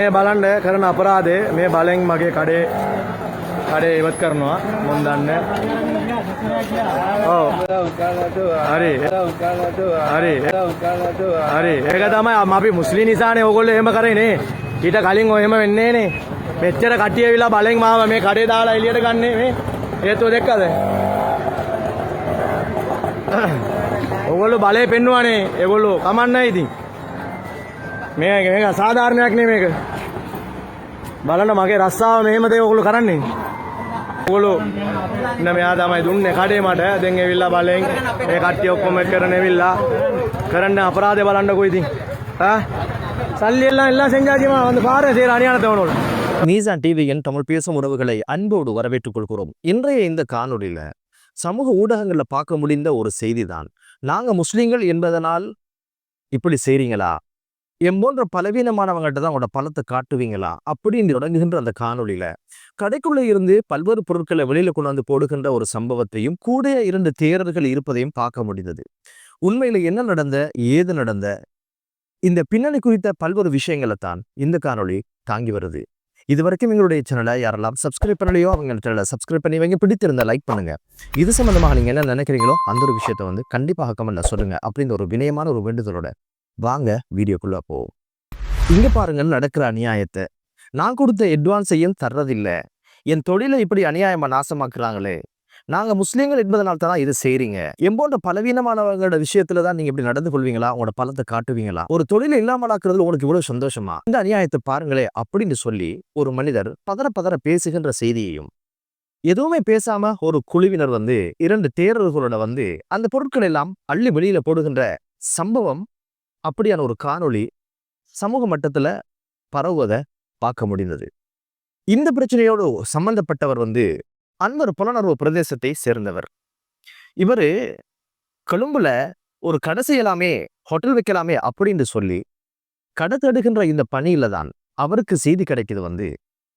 මේ බලන්න කරන අපරාධේ මේ බලෙන් මගේ කඩේ කඩේ ඉවත් කරනවා. මොන් දන්න. ඔව්. හරි. හරි. හරි. ඒක තමයි අපි මුස්ලිම් නිසානේ ඕගොල්ලෝ එහෙම කරේ ඊට කලින් ඔය එහෙම වෙන්නේ නේ. මෙච්චර කට්ටිය ඇවිල්ලා බලෙන් මාව මේ කඩේ දාලා එළියට ගන්නේ මේ. හේතුව දැක්කද? ඔගොල්ලෝ බලය පෙන්නුවනේ. ඒගොල්ලෝ කමන්නයි ඉතින්. මේක මේක සාධාරණයක් නේ මේක බලන්න මගේ රස්සාව මෙහෙම දේ ඔයගොල්ලෝ කරන්නේ ඔයගොල්ලෝ ඉන්න මෙයා තමයි දුන්නේ කඩේ මට දැන් ඇවිල්ලා බලෙන් මේ කට්ටිය ඔක්කොම කරන ඇවිල්ලා කරන්න අපරාධය බලන්නකෝ ඉතින් ආ சல்லி எல்லாம் எல்லாம் செஞ்சாச்சுமா வந்து பாரு சரி அணியானத்தை உணவு மீசான் டிவியின் தமிழ் பேசும் உறவுகளை அன்போடு வரவேற்றுக் கொள்கிறோம் இன்றைய இந்த காணொளியில சமூக ஊடகங்கள்ல பார்க்க முடிந்த ஒரு செய்தி தான் நாங்க முஸ்லீம்கள் என்பதனால் இப்படி செய்றீங்களா என் போன்ற பலவீனமானவங்கள்ட்ட தான் உங்களோட பலத்தை காட்டுவீங்களா? அப்படின்னு தொடங்குகின்ற அந்த காணொலியில கடைக்குள்ள இருந்து பல்வேறு பொருட்களை வெளியில கொண்டாந்து போடுகின்ற ஒரு சம்பவத்தையும் கூட இரண்டு தேரர்கள் இருப்பதையும் பார்க்க முடிந்தது. உண்மையில என்ன நடந்த ஏது நடந்த இந்த பின்னணி குறித்த பல்வேறு விஷயங்களை தான் இந்த காணொளி தாங்கி வருது. இது வரைக்கும் எங்களுடைய சேனலை யாரெல்லாம் சப்ஸ்கிரைப் பண்ணலையோ அவங்க சேனலை சப்ஸ்கிரைப் பண்ணி வைங்க. பிடித்திருந்தா லைக் பண்ணுங்க. இது சம்மந்தமாக நீங்கள் என்ன நினைக்கிறீங்களோ அந்த ஒரு விஷயத்தை வந்து கண்டிப்பாக கமெண்ட்ல சொல்லுங்க. அப்படின்ற ஒரு வினயமான ஒரு வேண்டுதலோட வாங்க வீடியோக்குள்ள போவோம். இங்கே பாருங்கள் நடக்கிற அநியாயத்தை. நான் கொடுத்த அட்வான்ஸையும் தர்றதில்லை? என் தொழிலை இப்படி அநியாயமா நாசமாக்குறாங்களே? நாங்க முஸ்லீம்கள் என்பதனால தான் இது செய்கிறீங்க எம்போன்ற பலவீனமானவங்களோட விஷயத்துல தான் நீங்க இப்படி நடந்து கொள்வீங்களா? உங்களோட பலத்தை காட்டுவீங்களா? ஒரு தொழிலை இல்லாமலாக்குறதுல உங்களுக்கு இவ்வளவு சந்தோஷமா? இந்த அநியாயத்தை பாருங்களே அப்படின்னு சொல்லி ஒரு மனிதர் பதற பதற பேசுகின்ற செய்தியையும் எதுவுமே பேசாம ஒரு குழுவினர் வந்து இரண்டு தேரர்களோட வந்து அந்த பொருட்கள் எல்லாம் அள்ளி வெளியில போடுகின்ற சம்பவம் அப்படியான ஒரு காணொளி சமூக மட்டத்துல பரவுவதை பார்க்க முடிந்தது. இந்த பிரச்சனையோடு சம்பந்தப்பட்டவர் வந்து அன்வர் புலனர்வு பிரதேசத்தை சேர்ந்தவர். இவரு கொழும்புல ஒரு கடை செய்யலாமே ஹோட்டல் வைக்கலாமே அப்படின்னு சொல்லி கடை தடுகின்ற இந்த பணியில தான் அவருக்கு செய்தி கிடைக்குது வந்து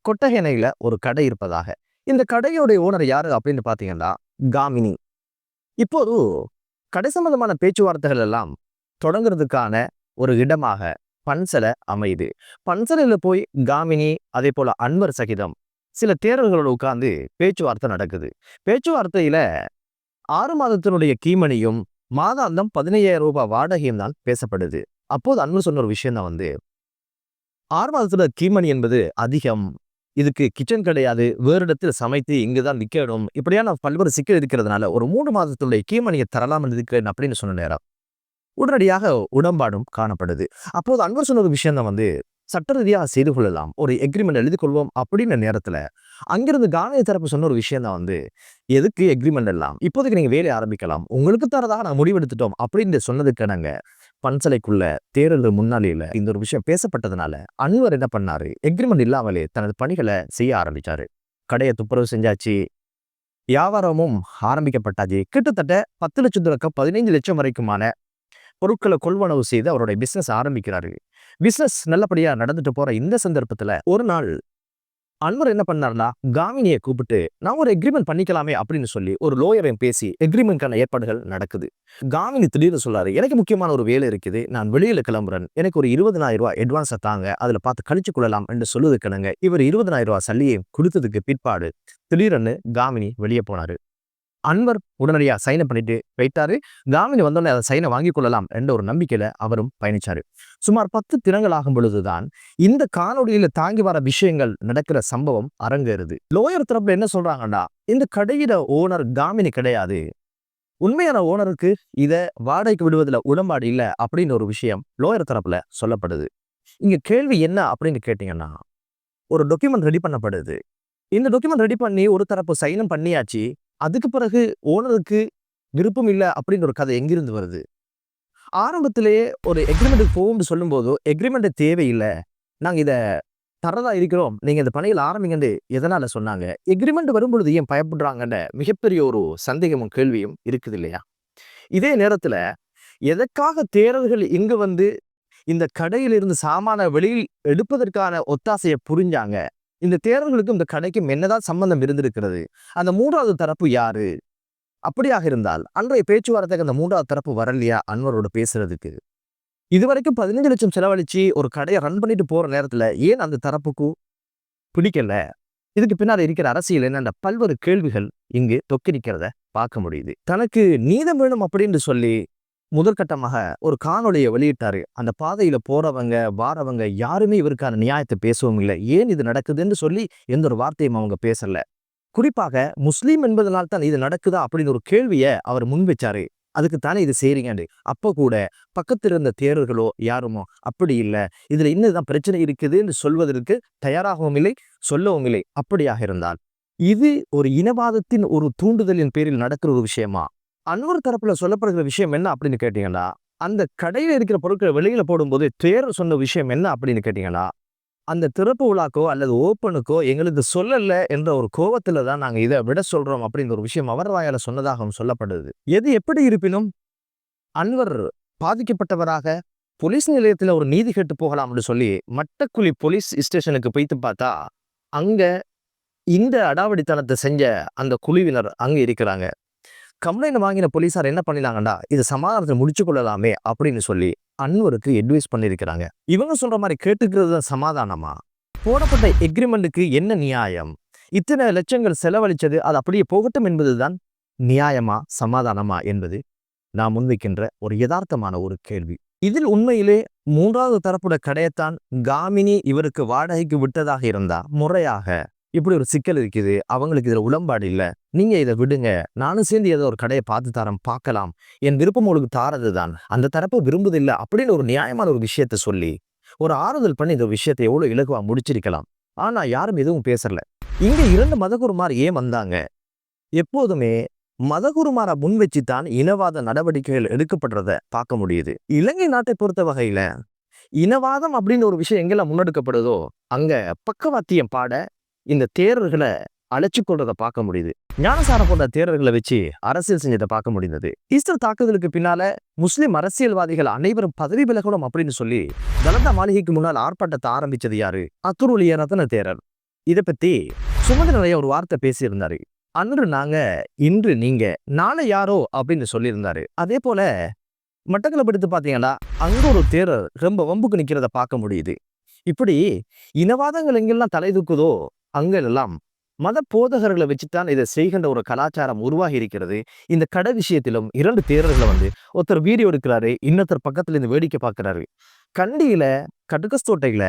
கொட்டகேனையில ஒரு கடை இருப்பதாக. இந்த கடையோடைய ஓனர் யாரு அப்படின்னு பாத்தீங்கன்னா காமினி. இப்போது கடை சம்பந்தமான பேச்சுவார்த்தைகள் எல்லாம் தொடங்குறதுக்கான ஒரு இடமாக பன்சலை அமையுது. பன்சலையில போய் காமினி அதே போல அன்வர் சகிதம் சில தேரர்களோடு உட்கார்ந்து பேச்சுவார்த்தை நடக்குது. பேச்சுவார்த்தையில ஆறு மாதத்தினுடைய கீமணியும் மாதாந்தம் பதினையாயிரம் ரூபாய் வாடகையும் தான் பேசப்படுது. அப்போது அன்பு சொன்ன ஒரு விஷயம் தான் வந்து ஆறு மாதத்துல கீமணி என்பது அதிகம் இதுக்கு கிச்சன் கிடையாது வேறு இடத்தில் சமைத்து இங்குதான் நிற்கணும் இப்படியான பல்வேறு சிக்கல் இருக்கிறதுனால ஒரு மூணு மாதத்துடைய கீமணியை தரலாம் இருக்கிறேன் அப்படின்னு சொன்ன நேரம். உடனடியாக உடன்பாடும் காணப்படுது. அப்போது அன்பர் சொன்ன ஒரு விஷயம் தான் வந்து சட்ட ரீதியாக செய்து கொள்ளலாம் ஒரு எக்ரிமெண்ட் எழுதி கொள்வோம் அப்படின்ற நேரத்தில் அங்கிருந்து காந்திய தரப்பு சொன்ன ஒரு விஷயம் தான் வந்து எதுக்கு எக்ரிமெண்ட் எல்லாம்? இப்போதைக்கு நீங்கள் வேலையை ஆரம்பிக்கலாம் உங்களுக்கு தரதாக நான் முடிவெடுத்துட்டோம் அப்படின்னு சொன்னதுக்கு நாங்கள் பன்சலைக்குள்ள தேர்தல் முன்னாளியில் இந்த ஒரு விஷயம் பேசப்பட்டதுனால அன்வர் என்ன பண்ணாரு? எக்ரிமெண்ட் இல்லாமலே தனது பணிகளை செய்ய ஆரம்பித்தார் கடையை துப்புரவு செஞ்சாச்சு. வியாபாரமும் ஆரம்பிக்கப்பட்டாச்சு. கிட்டத்தட்ட பத்து லட்சம் தொடக்கம் பதினைஞ்சு லட்சம் வரைக்குமான பொருட்களை கொள்வனவு செய்து அவருடைய பிசினஸ் ஆரம்பிக்கிறாரு பிசினஸ் நல்லபடியா நடந்துட்டு போற இந்த சந்தர்ப்பத்துல ஒரு நாள் அன்வர் என்ன பண்ணார்னா காமினியை கூப்பிட்டு நான் ஒரு எக்ரிமெண்ட் பண்ணிக்கலாமே அப்படின்னு சொல்லி ஒரு லோயரையும் பேசி எக்ரிமெண்ட்கான ஏற்பாடுகள் நடக்குது. காமினி திடீர்னு சொல்றாரு எனக்கு முக்கியமான ஒரு வேலை இருக்குது நான் வெளியில கிளம்புறேன். எனக்கு ஒரு இருபதனாயிரம் ரூபாய் அட்வான்ஸை தாங்க அதுல பார்த்து கழிச்சு கொள்ளலாம் என்று சொல்லுவதுக்கிணங்க இவர் இருபதனாயிரம் ரூபாய் சல்லியை கொடுத்ததுக்கு பிற்பாடு திடீரென்னு காமினி வெளியே போனாரு. அன்வர் உடனடியா சைனை பண்ணிட்டு போயிட்டாரு காமினி வந்தோடனே அதை சைனை வாங்கி கொள்ளலாம் என்ற ஒரு நம்பிக்கையில அவரும் பயணிச்சாரு. சுமார் பத்து தினங்கள் ஆகும் பொழுதுதான் இந்த காணொலியில தாங்கி வர விஷயங்கள் நடக்கிற சம்பவம் அரங்கேறுது. லோயர் தரப்புல என்ன சொல்றாங்கன்னா இந்த கடையிட ஓனர் காமினி கிடையாது. உண்மையான ஓனருக்கு இத வாடகைக்கு விடுவதில் உடன்பாடு இல்லை அப்படின்னு ஒரு விஷயம் லோயர் தரப்புல சொல்லப்படுது. இங்க கேள்வி என்ன அப்படின்னு கேட்டீங்கன்னா ஒரு டாக்குமெண்ட் ரெடி பண்ணப்படுது. இந்த டாக்குமெண்ட் ரெடி பண்ணி ஒரு தரப்பு சைனம் பண்ணியாச்சு. அதுக்கு பிறகு ஓனருக்கு விருப்பம் இல்லை அப்படின்ற ஒரு கதை எங்கிருந்து வருது? ஆரம்பத்திலேயே ஒரு எக்ரிமெண்ட்டுக்கு போகும்னு சொல்லும்போது எக்ரிமெண்ட்டு தேவையில்லை. நாங்கள் இதை தரதா இருக்கிறோம். நீங்கள் இந்த பணியில் ஆரம்பிங்கன்னு எதனால் சொன்னாங்க? எக்ரிமெண்ட் வரும்பொழுது ஏன் பயப்படுறாங்கன்ற மிகப்பெரிய ஒரு சந்தேகமும் கேள்வியும் இருக்குது இல்லையா? இதே நேரத்தில் எதற்காக தேரர்கள் இங்கே வந்து இந்த கடையிலிருந்து சாமான வெளியில் எடுப்பதற்கான ஒத்தாசையை புரிஞ்சாங்க? இந்த தேரர்களுக்கும் இந்த கடைக்கும் என்னதான் சம்பந்தம் இருந்திருக்கிறது? அந்த மூன்றாவது தரப்பு யாரு? அப்படியாக இருந்தால் அன்றைய பேச்சுவார்த்தைக்கு அந்த மூன்றாவது தரப்பு வரலையா? அன்வரோட பேசுறதுக்கு. இதுவரைக்கும் பதினஞ்சு லட்சம் செலவழிச்சு ஒரு கடையை ரன் பண்ணிட்டு போற நேரத்துல ஏன் அந்த தரப்புக்கு பிடிக்கல? இதுக்கு பின்னால் இருக்கிற அரசியல் என்ன அந்த பல்வேறு கேள்விகள் இங்கு தொக்கி பார்க்க முடியுது. தனக்கு நீதம் வேணும் அப்படின்னு சொல்லி முதற்கட்டமாக ஒரு காணொலியை வெளியிட்டாரு. அந்த பாதையில போறவங்க வாரவங்க யாருமே இவருக்கான நியாயத்தை பேசவும் இல்லை. ஏன் இது நடக்குதுன்னு சொல்லி எந்த ஒரு வார்த்தையும் அவங்க பேசல. குறிப்பாக முஸ்லீம் என்பதனால் தான் இது நடக்குதா அப்படின்னு ஒரு கேள்வியை அவர் முன் வச்சாரு. அதுக்கு தானே இது செய்றீங்கன்னு. அப்போ கூட பக்கத்தில் இருந்த தேரர்களோ யாருமோ அப்படி இல்லை. இதுல இன்னுதான் பிரச்சனை இருக்குதுன்னு சொல்வதற்கு தயாராகவும் இல்லை சொல்லவும் இல்லை. அப்படியாக இருந்தால் இது ஒரு இனவாதத்தின் ஒரு தூண்டுதலின் பேரில் நடக்கிற ஒரு விஷயமா? அன்வர் தரப்புல சொல்லப்படுகிற விஷயம் என்ன அப்படின்னு கேட்டீங்கன்னா அந்த கடையில இருக்கிற பொருட்களை வெளியில போடும்போது தேர் சொன்ன விஷயம் என்ன அப்படின்னு கேட்டீங்கன்னா அந்த திறப்பு விழாக்கோ அல்லது ஓப்பனுக்கோ எங்களுக்கு சொல்லல என்ற ஒரு கோவத்துல தான் நாங்க இதை விட சொல்றோம் அப்படிங்கிற ஒரு விஷயம் அவர் வாயால சொன்னதாகவும் சொல்லப்படுது எது எப்படி இருப்பினும் அன்வர் பாதிக்கப்பட்டவராக போலீஸ் நிலையத்துல ஒரு நீதி கேட்டு போகலாம்னு சொல்லி மட்டக்குழி போலீஸ் ஸ்டேஷனுக்கு போய்த்து பார்த்தா அங்க இந்த அடாவடித்தனத்தை செஞ்ச அந்த குழுவினர் அங்க இருக்கிறாங்க. கம்ப்ளைண்ட் வாங்கின போலீஸார் என்ன பண்ணினாங்கடா இது சமாதானத்தை முடிச்சு கொள்ளலாமே அப்படின்னு சொல்லி அன்வருக்கு அட்வைஸ் பண்ணியிருக்கிறாங்க இவங்க சொல்ற மாதிரி கேட்டுக்கிறது தான் சமாதானமா? போடப்பட்ட எக்ரிமெண்ட்டுக்கு என்ன நியாயம்? இத்தனை லட்சங்கள் செலவழிச்சது அது அப்படியே போகட்டும் என்பதுதான் நியாயமா சமாதானமா என்பது நான் முன்வைக்கின்ற ஒரு யதார்த்தமான ஒரு கேள்வி. இதில் உண்மையிலே மூன்றாவது தரப்புட கடையத்தான் காமினி இவருக்கு வாடகைக்கு விட்டதாக இருந்தா முறையாக இப்படி ஒரு சிக்கல் இருக்குது. அவங்களுக்கு இதுல உடம்பாடு இல்லை. நீங்க இதை விடுங்க. நானும் சேர்ந்து ஏதோ ஒரு கடையை பார்த்து தரேன் பார்க்கலாம். என் விருப்பம் உங்களுக்கு தாரது தான். அந்த தரப்பு விரும்புதில்லை அப்படின்னு ஒரு நியாயமான ஒரு விஷயத்த சொல்லி ஒரு ஆறுதல் பண்ணி இந்த விஷயத்தை எவ்வளோ இலகுவா முடிச்சிருக்கலாம். ஆனா யாரும் எதுவும் பேசல. இங்கே இரண்டு மதகுருமார் ஏன் வந்தாங்க? எப்போதுமே மதகுருமாரை முன் வச்சுத்தான் இனவாத நடவடிக்கைகள் எடுக்கப்படுறத பார்க்க முடியுது. இலங்கை நாட்டை பொறுத்த வகையில இனவாதம் அப்படின்னு ஒரு விஷயம் எங்கெல்லாம் முன்னெடுக்கப்படுதோ அங்க பக்கவாத்தியம் பாட இந்த தேரர்களை அழைச்சு கொள்றதை பார்க்க முடியுது. ஞானசாரம் போன்ற தேரர்களை வச்சு அரசியல் செஞ்சதை பார்க்க முடிந்தது. ஈஸ்டர் தாக்குதலுக்கு பின்னால முஸ்லிம் அரசியல்வாதிகள் அனைவரும் பதவி விலகணும் அப்படின்னு சொல்லி தலந்த மாளிகைக்கு முன்னால் ஆர்ப்பாட்டத்தை ஆரம்பிச்சது யாரு? அத்துருளிய ரத்தன தேரர். இதை பத்தி சுமதி நிறைய ஒரு வார்த்தை பேசியிருந்தாரு. அன்று நாங்க இன்று நீங்க நாளை யாரோ அப்படின்னு சொல்லியிருந்தாரு. அதே போல மட்டக்களை எடுத்து பாத்தீங்கன்னா அங்க ஒரு தேரர் ரொம்ப வம்புக்கு நிற்கிறத பார்க்க முடியுது. இப்படி இனவாதங்கள் எங்கெல்லாம் தலை தூக்குதோ அங்கெல்லாம் மத போதகர்களை வச்சுத்தான் இதை செய்கின்ற ஒரு கலாச்சாரம் உருவாகி இருக்கிறது இந்த கடை விஷயத்திலும் இரண்டு தேரர்களை வந்து ஒருத்தர் வீடியோ எடுக்கிறாரு இன்னொருத்தர் பக்கத்துல இருந்து வேடிக்கை பார்க்கிறாரு. கண்டியில கடுக்கஸ்தோட்டையில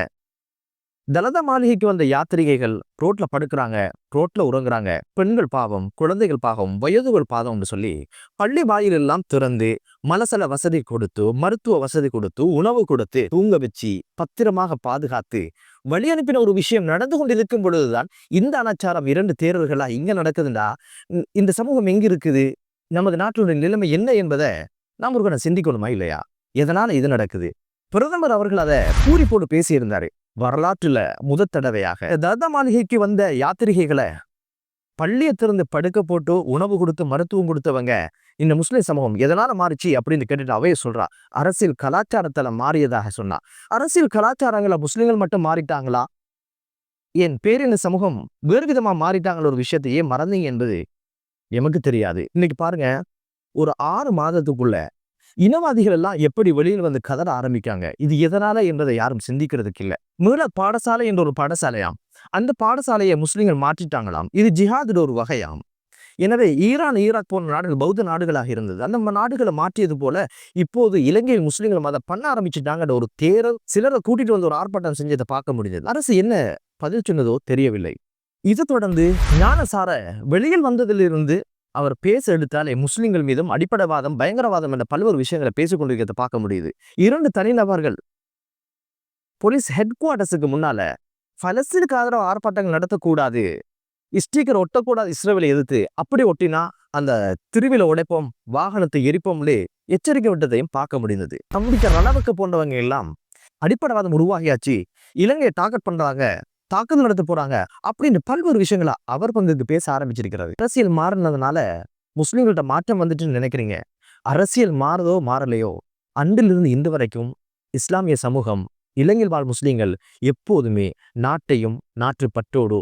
தலத மாளிகைக்கு வந்த யாத்திரிகைகள் ரோட்ல படுக்கிறாங்க ரோட்ல உறங்குறாங்க. பெண்கள் பாவம் குழந்தைகள் பாவம் வயதுகள் பாதம்னு சொல்லி பள்ளி வாயிலெல்லாம் திறந்து மலசல வசதி கொடுத்து மருத்துவ வசதி கொடுத்து உணவு கொடுத்து தூங்க வச்சு பத்திரமாக பாதுகாத்து வழி அனுப்பின ஒரு விஷயம் நடந்து கொண்டிருக்கும் பொழுதுதான் இந்த அனாச்சாரம் இரண்டு தேர்தல்களா இங்க நடக்குதுண்டா இந்த- சமூகம் எங்க இருக்குது? நமது நாட்டினுடைய நிலைமை என்ன என்பதை நாம் ஒரு சிந்திக்கணுமா இல்லையா? எதனால இது நடக்குது? பிரதமர் அவர்கள் அதை பூரி போட்டு பேசியிருந்தாரு. வரலாற்றுல முதற் தடவையாக. தர்த மாளிகைக்கு வந்த யாத்திரிகைகளை பள்ளியை திறந்து படுக்க போட்டு உணவு கொடுத்து மருத்துவம் கொடுத்தவங்க இந்த முஸ்லிம் சமூகம் எதனால மாறிச்சு அப்படின்னு கேட்டுட்டு அவைய சொல்றா. அரசியல் கலாச்சாரத்துல மாறியதாக சொன்னா. அரசியல் கலாச்சாரங்களை முஸ்லிம்கள் மட்டும் மாறிட்டாங்களா? என் பேரின சமூகம் வேறு விதமாக மாறிட்டாங்கள ஒரு விஷயத்தையே மறந்தீங்க என்பது எமக்கு தெரியாது. இன்னைக்கு பாருங்க ஒரு ஆறு மாதத்துக்குள்ள இனவாதிகள் எல்லாம் எப்படி வெளியில் வந்து கதற ஆரம்பிக்காங்க இது எதனால என்பதை யாரும் சிந்திக்கிறதுக்கு இல்லை. மீள பாடசாலை என்ற ஒரு பாடசாலையாம். அந்த பாடசாலையை முஸ்லிம்கள் மாற்றிட்டாங்களாம். இது ஜிஹாதோட ஒரு வகையாம். எனவே ஈரான் ஈராக் போன்ற நாடுகள் பௌத்த நாடுகளாக இருந்தது. அந்த நாடுகளை மாற்றியது போல இப்போது இலங்கையில் முஸ்லிம்கள் அதை பண்ண ஆரம்பிச்சுட்டாங்கன்ற ஒரு தேரல் சிலரை கூட்டிட்டு வந்து ஒரு ஆர்ப்பாட்டம் செஞ்சதை பார்க்க முடிஞ்சது. அரசு என்ன பதில் சொன்னதோ தெரியவில்லை. இதை தொடர்ந்து ஞானசார வெளியில் வந்ததிலிருந்து அவர் பேச எடுத்தாலே முஸ்லிம்கள் மீதும் அடிப்படைவாதம் பயங்கரவாதம் என்ற பல்வேறு விஷயங்களை பேசிக்கொண்டிருக்கிறத பார்க்க முடியுது. இரண்டு தனிநபர்கள் போலீஸ் ஹெட் குவார்ட்டர்ஸுக்கு முன்னால பலஸ்தீனுக்கு ஆதரவு ஆர்ப்பாட்டங்கள் நடத்தக்கூடாது ஸ்டிக்கர் ஒட்டக்கூடாது இஸ்ரேலை எதிர்த்து அப்படி ஒட்டினா அந்த திருவிழ உடைப்போம் வாகனத்தை எரிப்போம்லே எச்சரிக்கை விட்டதையும் பார்க்க முடிந்தது. அம்பிக்கர் ரணவுக்கு போன்றவங்க எல்லாம் அடிப்படைவாதம் உருவாகியாச்சு. இலங்கையை டார்கெட் பண்றாங்க தாக்குதல் நடத்த போறாங்க அப்படின்னு பல்வேறு விஷயங்களை அவர் பங்குக்கு பேச ஆரம்பிச்சிருக்கிறாரு. அரசியல் மாறினதுனால முஸ்லிம்கள்ட்ட மாற்றம் வந்துட்டுன்னு நினைக்கிறீங்க? அரசியல் மாறதோ மாறலையோ? அன்றிலிருந்து இன்று வரைக்கும் இஸ்லாமிய சமூகம் இலங்கையில் வாழ் முஸ்லிம்கள் எப்போதுமே நாட்டையும் நாட்டு பற்றோடு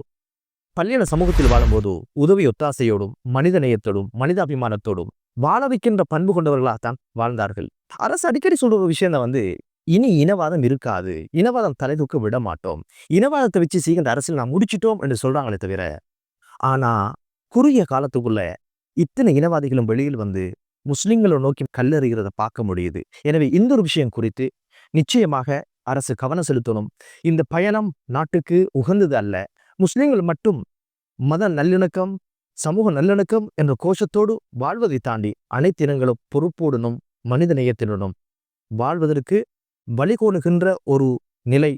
பல்லின சமூகத்தில் வாழும்போது உதவி ஒத்தாசையோடும் மனித நேயத்தோடும் மனிதாபிமானத்தோடும் வாழ வைக்கின்ற பண்பு கொண்டவர்களாகத்தான் வாழ்ந்தார்கள். அரசு அடிக்கடி சொல்ற ஒரு விஷயம் தான் வந்து இனி இனவாதம் இருக்காது. இனவாதம் தலை தூக்க விட மாட்டோம். இனவாதத்தை வச்சு சீக்கிரம் அரசியல் நான் முடிச்சிட்டோம் என்று சொல்றாங்களே தவிர ஆனா குறுகிய காலத்துக்குள்ள இத்தனை இனவாதிகளும் வெளியில் வந்து முஸ்லிம்களை நோக்கி கல்லறிகிறத பார்க்க முடியுது. எனவே இந்த ஒரு விஷயம் குறித்து நிச்சயமாக அரசு கவனம் செலுத்தணும். இந்த பயணம் நாட்டுக்கு உகந்தது அல்ல. முஸ்லிம்கள் மட்டும் மத நல்லிணக்கம் சமூக நல்லிணக்கம் என்ற கோஷத்தோடு வாழ்வதை தாண்டி அனைத்து இனங்களும் பொறுப்போடனும் மனித நேயத்தினுடனும் வாழ்வதற்கு வழிகோணுகின்ற ஒரு நிலை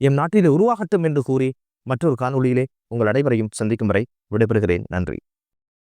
எம் நாட்டிலே உருவாகட்டும் என்று கூறி மற்றொரு காணொளியிலே உங்கள் அனைவரையும் சந்திக்கும் வரை விடைபெறுகிறேன். நன்றி.